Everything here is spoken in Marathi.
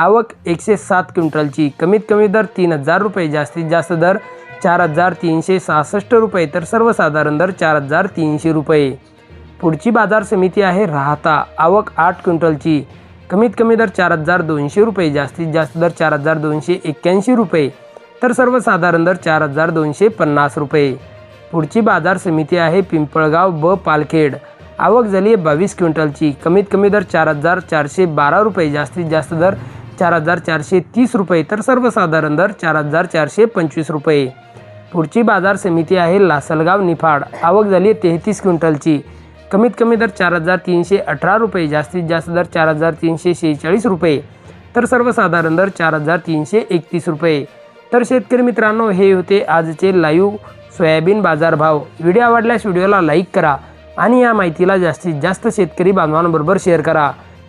आवक एकशे सात क्विंटलची. कमीत कमी दर तीन हजार रुपये जास्तीत जास्त दर चार हजार तीनशे सहासष्ट रुपये तर सर्वसाधारण दर चार हजार तीनशे रुपये. पुढची बाजार समिती आहे राहता. आवक आठ क्विंटलची. कमीत कमी दर चार हजार दोनशे रुपये जास्तीत जास्त दर चार हजार दोनशे एक्क्याऐंशी रुपये तर सर्वसाधारण दर चार हजार दोनशे पन्नास रुपये. पुढची बाजार समिती आहे पिंपळगाव ब पालखेड. आवक झाली आहे बावीस क्विंटलची. कमीत कमी दर चार हजार चारशे बारा रुपये जास्तीत जास्त दर चार हजार चारशे तीस रुपये. तर सर्वसाधारण दर चार हजार चारशे पंचवीस रुपये. पुढची बाजार समिती आहे लासलगाव निफाड. आवक झाली आहे तेहतीस क्विंटलची. कमीत कमी दर चार हजार तीनशे अठरा रुपये. जास्तीत जास्त दर चार हजार तीनशे शेहेचाळीस रुपये. तर सर्वसाधारण दर चार हजार तीनशे एकतीस रुपये. तर शेतकरी मित्रांनो हे होते आजचे लाईव्ह सोयाबीन बाजारभाव. व्हिडिओ आवडल्यास व्हिडिओला लाईक करा आणि या माहितीला जास्तीत जास्त शेतकरी बांधवांबरोबर शेअर करा.